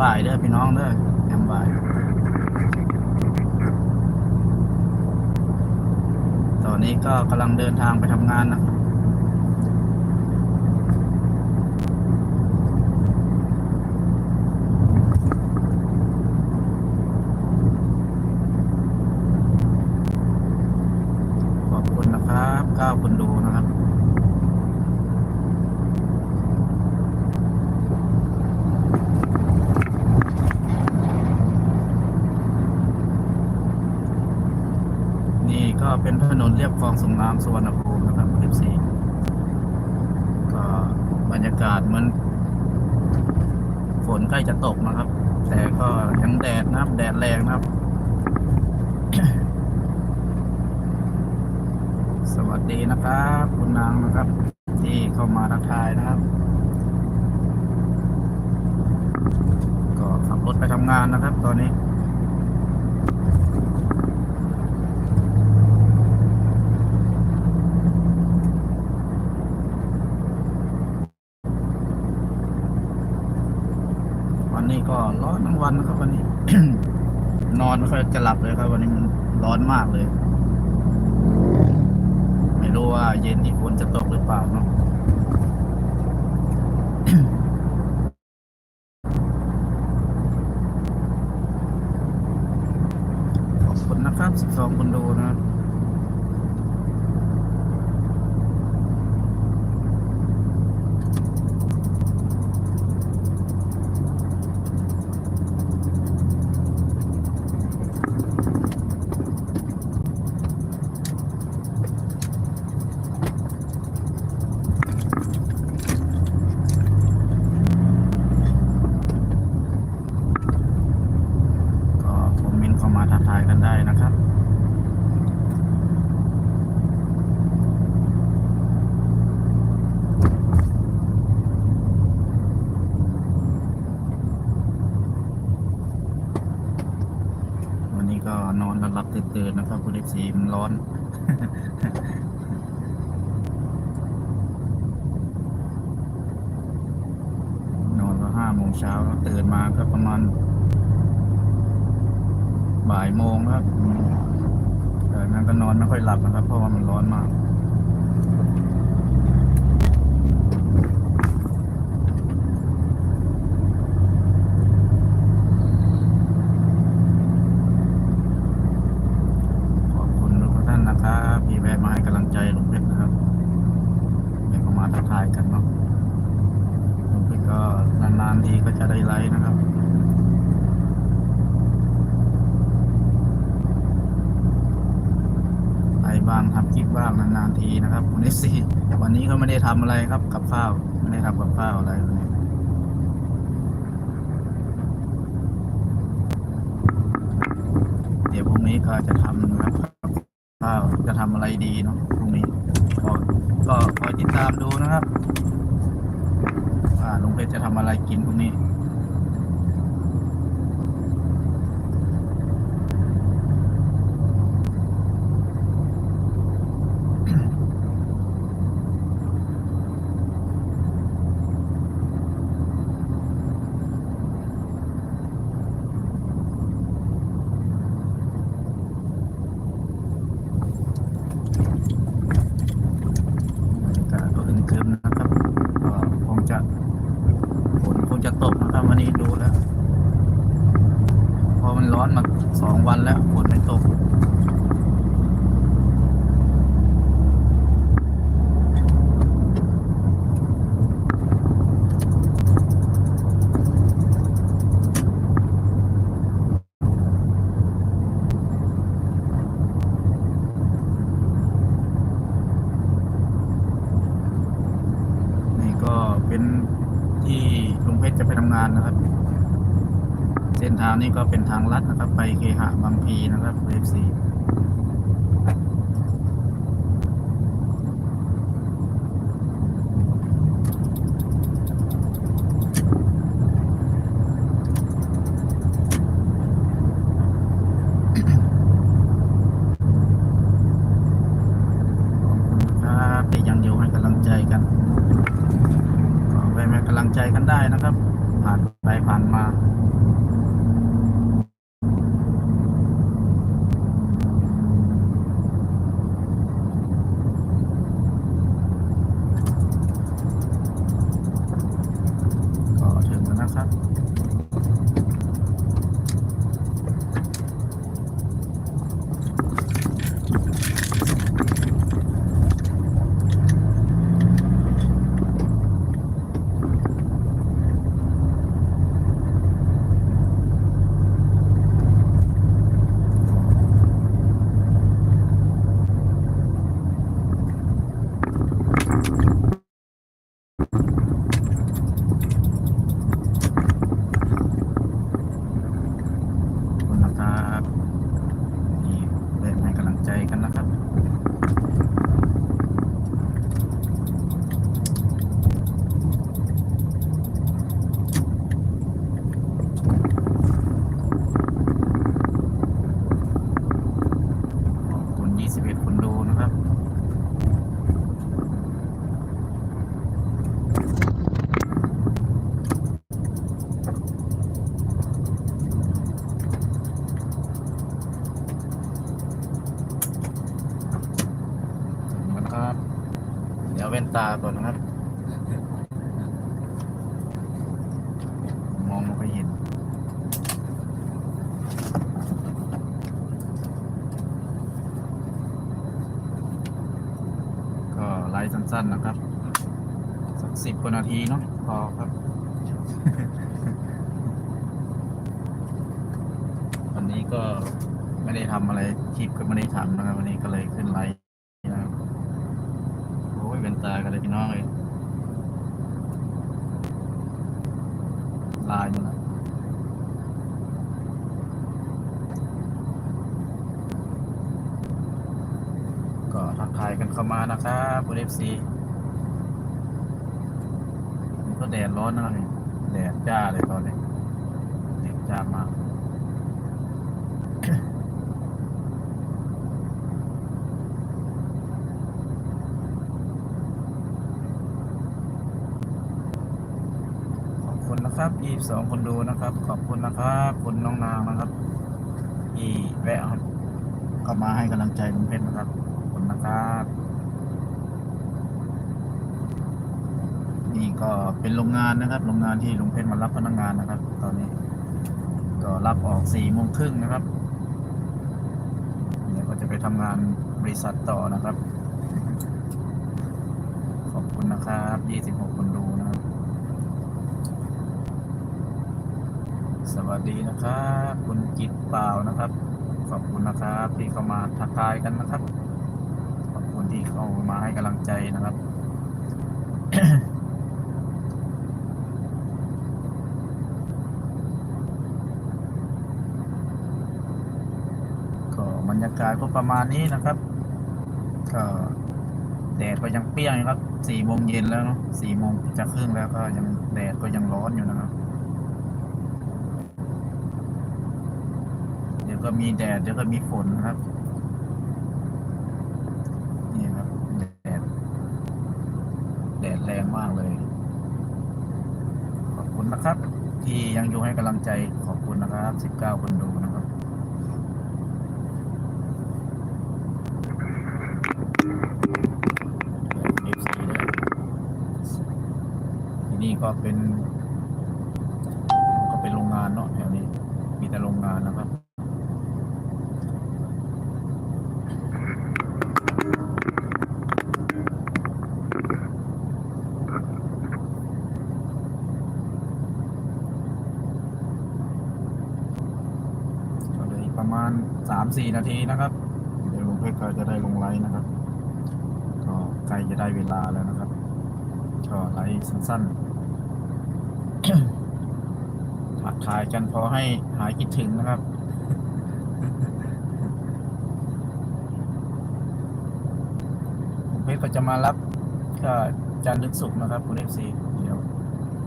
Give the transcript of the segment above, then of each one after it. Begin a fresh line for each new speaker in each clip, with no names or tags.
บ่ายเด้อพี่น้องเด้อยำบ่ายตอนนี้ก็กำลังเดินทางไปทำงานนะครับ ขอบคุณนะครับก้าวคนดูนะครับ นี่ก็ เป็นถนนเรียบคลองสงงามสุวรรณภูมินะครับเอฟซีก็บรรยากาศมือนฝนใกล้จะตกนะครับ แต่ก็ยังแดดนะครับ แดดแรงนะครับ สวัสดีนะครับ คุณนางนะครับ ที่เข้ามาทักทายนะครับ ก็ขับรถไปทำงานนะครับ ตอนนี้นี้ก็ร้อนทั้ง วันนะครับวันนี้ นอนไม่ค่อยจะหลับเลยครับ วันนี้มันร้อนมากเลย ไม่รู้ว่าเย็นนี้ฝนจะตกหรือเปล่าเนาะขอบคุณนะครับ 12คนดูนะครับ ก็คอมเมนต์เข้ามาทักทายกันได้นะครับ วันนี้ก็นอนหลับๆตื่นๆนะ คุณเอฟซีมันร้อน นอนก็ห้าโมงเช้าแล้วตื่นมาก็ประมาณ บ่ายโมงครับแต่นั้นก็นอนไม่ค่อยหลับนะครับ เพราะว่ามันร้อนมาก ขอบคุณทุกท่านนะครับที่แวะมาให้กำลังใจลุงเพชรนะครับเดี๋ยวก็มาทักทายกันเนาะลุงเพชรก็นานทีก็จะได้ไลฟ์นะครับไปบ้างทำคลิปบ้างนานๆทีนะครับวันนี้สิวันนี้ก็ไม่ได้ทำอะไรครับกับข้าวไม่ได้ทำกับข้าวอะไรวันนี้เดี๋ยวพรุ่งนี้ก็จะทำนะครับข้าวจะทำอะไรดีเนาะพรุ่งนี้ก็ก็คอยติดตามดูนะครับาลุงเพชรจะทำอะไรกินพรุ่งนี้บรรยากาศก็ ฝนคงจะตกนะครับวันนี้ดูแล้ว พอมันร้อนมาสองวันแล้วฝนไม่ตกเป็น ที่ลุงเพชรจะไปทำงานนะครับ เส้นทางนี้ก็เป็นทางลัดนะครับ ไปเคหะบางพีนะครับเลขสี่ ใจกันได้นะครับ ผ่านไปผ่านมา ก็ถึงแล้วนะครับ ขอบคุณนะครับนี่เล่นให้กำลังใจกันนะครับ ขอบคุณ 21 คนดูนะครับ ถึงแล้วครับ เดี๋ยวเว้นตาก่อนนะครับ มองไม่เห็นก็ไลฟ์สั้นๆนะครับ สักสิบกว่านาทีเนาะพอครับวันนี้ก็ไม่ได้ทำอะไรคลิปก็ไม่ได้ทำนะครับวันนี้ก็เลยขึ้นไลฟ์นะครับโอ้ยเป็นตา กันเลยพี่น้องเลยลายมันะก็ทักทายกันเข้ามานะครับคุณเอฟซีก็แดดร้อนนะครับนี่แดดจ้าเลยตอนนี้แดดจ้ามาก ขอบ ครับยี่สองคนดูนะครับ ขอบคุณนะครับคุณน้องนางนะครับที่แวะเข้ามาให้กำลังใจลุงเพชรนะครับขอบคุณนะครับ นี่ก็เป็นโรงงานนะครับ โรงงานที่ลุงเพชรมารับพนักงานนะครับ ตอนนี้ ก็รับออกสี่โมงครึ่งนะครับเดี๋ยวก็จะไปทำงานบริษัทต่อนะครับ ขอบคุณนะครับยี่สิบหกคนดูนะครับ สวัสดีนะครับคุณจิตเปล่านะครับ ขอบคุณนะครับที่เข้ามาทักทายกันนะครับ ขอบคุณที่เข้ามาให้กำลังใจนะครับก็บรรยากาศก็ประมาณนี้นะครับก็แดดก็ยังเปรี้ยงครับสี่โมงเย็นแล้วเนาะสี่โมงจะครึ่งแล้วก็ยังแดดก็ยังร้อนอยู่นะครับ เดี๋ ยวก็มีแดดเดี๋ยวก็มีฝนนะครับ นี่ครับ แดด แดดแรงมากเลย ขอบคุณนะครับ ที่ยังอยู่ให้กำลังใจขอบคุณนะครับ 19 คนดูนะครับนี่ก็เป็นามสี่นาทีนะครับ เดี๋ยวลุงเพชรก็จะได้ลงไลน์นะครับ ก็ใกล้จะได้เวลาแล้วนะครับ ก็ไลน์สั้นๆทักทายกันพอให้หายคิดถึงนะครับเพชรก็จะมารับก็จันทร์ถึกศุกร์นะครับ คุณเอฟซีเดี๋ยว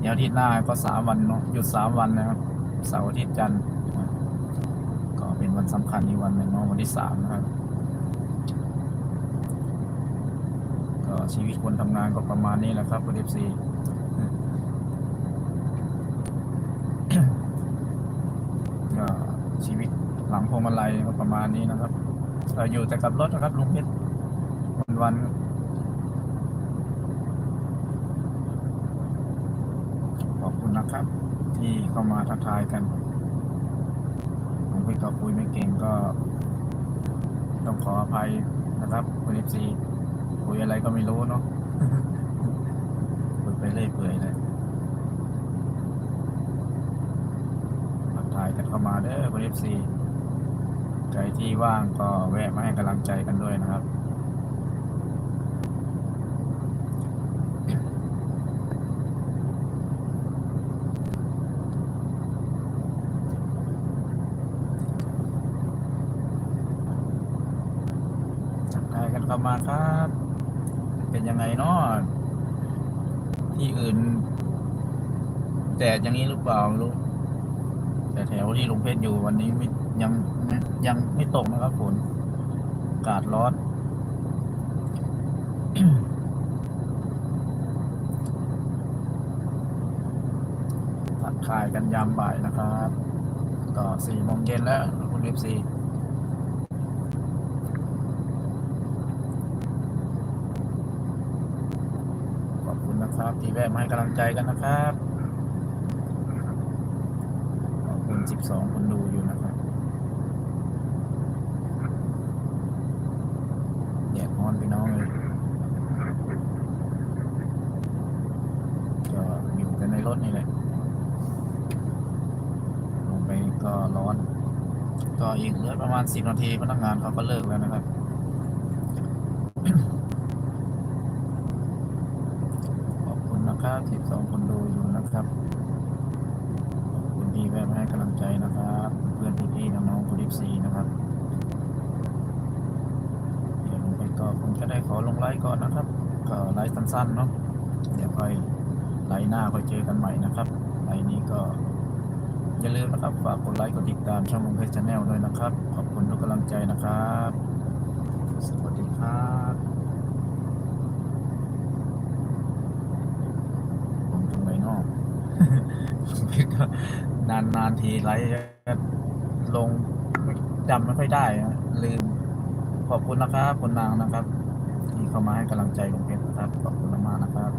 เดี๋ยวอาทิตย์หน้าก็สามวันเนาะหยุดสามวันนะครับเสาร์อาทิตย์จันทร์ วันสำคัญอีกวันหนึ่งเนาะวันที่สามนะครับ ก็ชีวิตคนทำงานก็ประมาณนี้แหละครับคุณเอฟซีก็ชีวิตหลังพวงมาลัยก็ประมาณนี้นะครับเราอยู่แต่กับรถนะครับลุงเพชรวันวันขอบคุณนะครับ ที่เข้ามาทักทายกัน ก็คุยไม่เก่งก็ ต้องขออภัยนะครับคุณเอฟซีคุยอะไรก็ไม่รู้เนาะคุยไปเรื่อยเปื่อยเลยทักทายกันเข้ามาเด้อคุณเอฟซีใครที่ว่างก็แวะมาให้กำลังใจกันด้วยนะครับ ทักทายกัน เข้ามาครับ เป็นยังไงเนาะที่อื่นแดดอย่างนี้หรือเปล่าไม่รู้แต่แถวที่ลุงเพชรอยู่วันนี้ไม่ยังยังไม่ตกนะครับฝนอากาศร้อนทักทายกันยามบ่ายนะครับ ก็สี่โมงเย็นแล้วคุณเอฟซีข ครับที่แวะมาให้กำลังใจกันนะครับ ขอบคุณ 12 คนดูอยู่นะครับแดดร้อนพี่น้องเลยก็อยู่กันในรถนี่แหละ ลงไปก็ร้อน ก็อีกเหลือประมาณ 10 นาทีพนักงานเขาก็เลิกแล้วนะครับ ขอบคุณ นะครับ12คนดูอยู่นะครับขอบคุณที่แวะมาให้กำลังใจนะครับ เพื่อนพี่ๆน้องๆคุณดิฟซีนะครับเดี๋ยวลงไปก็คงจะได้ขอลงไลฟ์ก่อนนะครับ ก็ไลฟ์สั้นๆเนาะเดี๋ยวค่อยไลฟ์หน้าค่อยเจอกันใหม่นะครับไลฟ์นี้ก็อย่าลืมนะครับฝากกดไลค์กดติดตามช่องลงเพจชาแนลด้วยนะครับ ขอบคุณทุกกำลังใจนะครับ สวัสดีครับผมตรงไหนเนอก ก็ นานนานทีไลฟ์ลงจำไม่ค่อยได้ลืม ขอบคุณนะครับคุณนางนะครับ ที่เข้ามาให้กำลังใจผมเพชรนะครับ ขอบคุณมากนะครับ